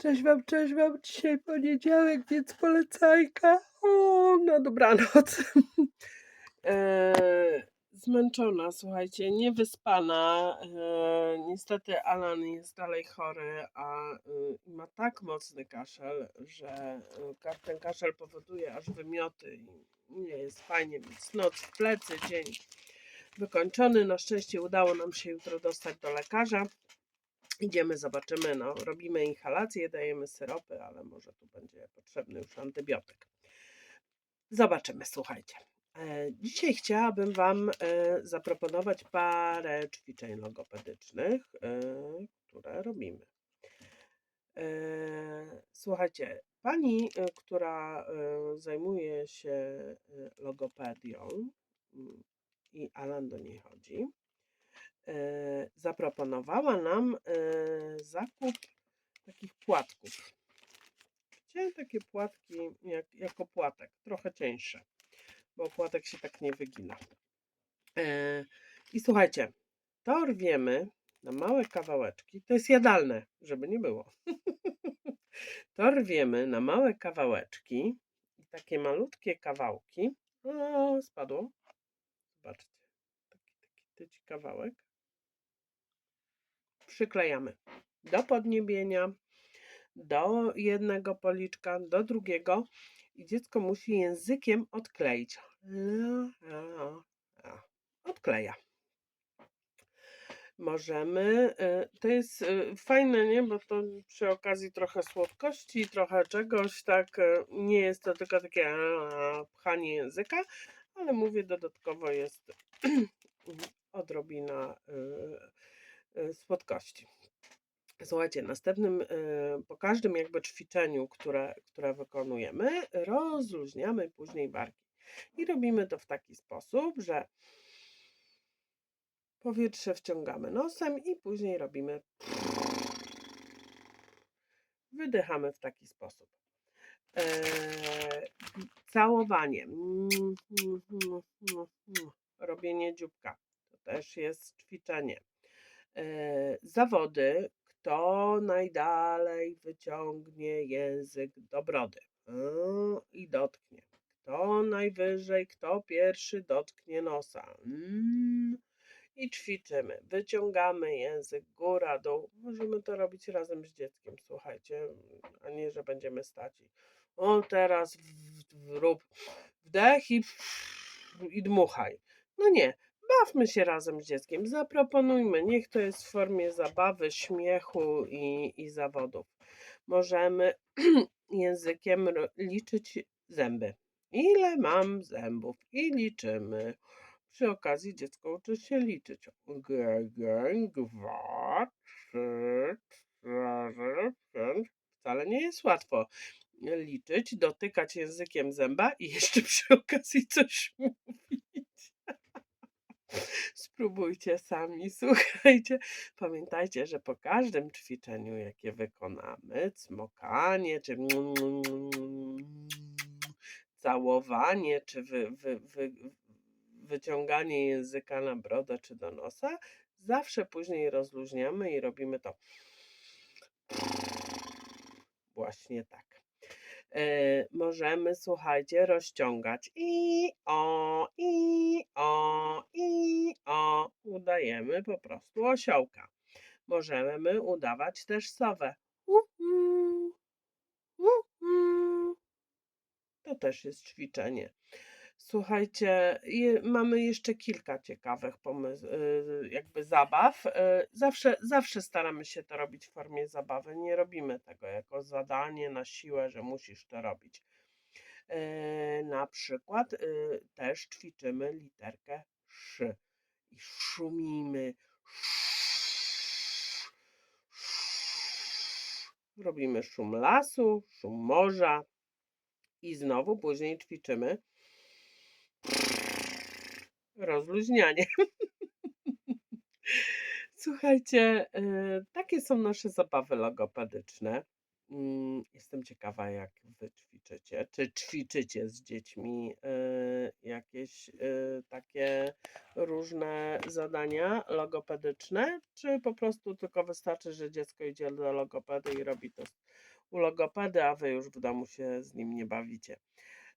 Cześć wam, cześć wam. Dzisiaj poniedziałek, więc polecajka. O, na dobranoc. Eee, zmęczona, słuchajcie, niewyspana. Eee, niestety Alan jest dalej chory, a y, ma tak mocny kaszel, że ka- ten kaszel powoduje aż wymioty i nie jest fajnie, więc noc w plecy, dzień wykończony. Na szczęście udało nam się jutro dostać do lekarza. Idziemy, zobaczymy, no, robimy inhalację, dajemy syropy, ale może tu będzie potrzebny już antybiotyk. Zobaczymy, słuchajcie. E, Dzisiaj chciałabym Wam e, zaproponować parę ćwiczeń logopedycznych, e, które robimy. Słuchajcie, pani, która zajmuje się logopedią mm, i Alan do niej chodzi, zaproponowała nam e, zakup takich płatków. Widzicie, takie płatki jak, jako płatek, trochę cieńsze, bo płatek się tak nie wygina. E, I słuchajcie, to rwiemy na małe kawałeczki. To jest jadalne, żeby nie było. to rwiemy na małe kawałeczki i takie malutkie kawałki. O, spadło. Zobaczcie, taki, taki tyci kawałek. Przyklejamy do podniebienia, do jednego policzka, do drugiego i dziecko musi językiem odkleić. Odkleja. Możemy, y, to jest y, fajne, nie? Bo to przy okazji trochę słodkości, trochę czegoś, tak, y, nie jest to tylko takie pchanie języka, ale mówię, dodatkowo jest odrobina słodkości. Słuchajcie, następnym, y, po każdym jakby ćwiczeniu, które, które wykonujemy, rozluźniamy później barki. I robimy to w taki sposób, że powietrze wciągamy nosem i później robimy. Wydychamy w taki sposób. Eee, całowanie. Robienie dzióbka. To też jest ćwiczenie. Eee, zawody. Kto najdalej wyciągnie język do brody Eee, i dotknie. Kto najwyżej, kto pierwszy dotknie nosa. Mm. I ćwiczymy. Wyciągamy język góra, dół. Możemy to robić razem z dzieckiem, słuchajcie, a nie, że będziemy stać i o teraz w- w- rób wdech i, i dmuchaj. No nie, bawmy się razem z dzieckiem, zaproponujmy, niech to jest w formie zabawy, śmiechu i, i zawodów. Możemy językiem liczyć zęby. Ile mam zębów? I liczymy. Przy okazji dziecko uczy się liczyć. Jeden, dwa, trzy, cztery, pięć. Wcale nie jest łatwo liczyć, dotykać językiem zęba i jeszcze przy okazji coś. Spróbujcie sami, słuchajcie. Pamiętajcie, że po każdym ćwiczeniu, jakie wykonamy, cmokanie, czy całowanie, czy wy, wy, wy, wyciąganie języka na brodę czy do nosa, zawsze później rozluźniamy i robimy to właśnie tak. E, możemy, słuchajcie, rozciągać i o, i o, i o. Udajemy po prostu osiołka. Możemy udawać też sowę. To też jest ćwiczenie. Słuchajcie, je, mamy jeszcze kilka ciekawych pomysł, y, jakby zabaw. Y, Zawsze, zawsze staramy się to robić w formie zabawy. Nie robimy tego jako zadanie na siłę, że musisz to robić. Y, Na przykład też ćwiczymy literkę sz i szumimy. Robimy szum lasu, szum morza i znowu później ćwiczymy rozluźnianie. Słuchajcie, y, takie są nasze zabawy logopedyczne. Mm, jestem ciekawa, jak wy ćwiczycie. Czy ćwiczycie z dziećmi, y, jakieś, y, takie różne zadania logopedyczne, czy po prostu tylko wystarczy, że dziecko idzie do logopedy i robi to u logopedy, a wy już w domu się z nim nie bawicie?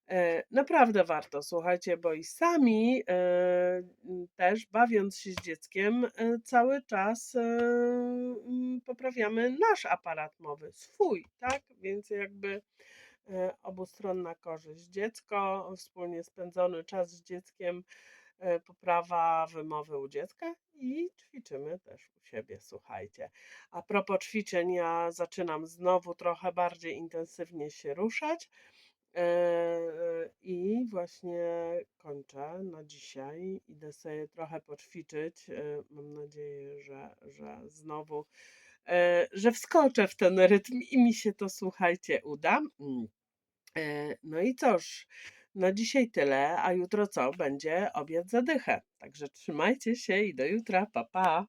E, naprawdę warto, słuchajcie, bo i sami, e, też bawiąc się z dzieckiem, e, cały czas, poprawiamy nasz aparat mowy, swój, tak? Więc jakby, obustronna korzyść. Dziecko, wspólnie spędzony czas z dzieckiem, poprawa wymowy u dziecka i ćwiczymy też u siebie, słuchajcie. A propos ćwiczeń, ja zaczynam znowu trochę bardziej intensywnie się ruszać. Eee, I właśnie kończę na dzisiaj. Idę sobie trochę poćwiczyć. E, Mam nadzieję, że, że znowu, e, że wskoczę w ten rytm i mi się to, słuchajcie, uda. Mm. E, No i cóż, na dzisiaj tyle, a jutro co? Będzie obiad za dychę. Także trzymajcie się i do jutra. Pa, pa.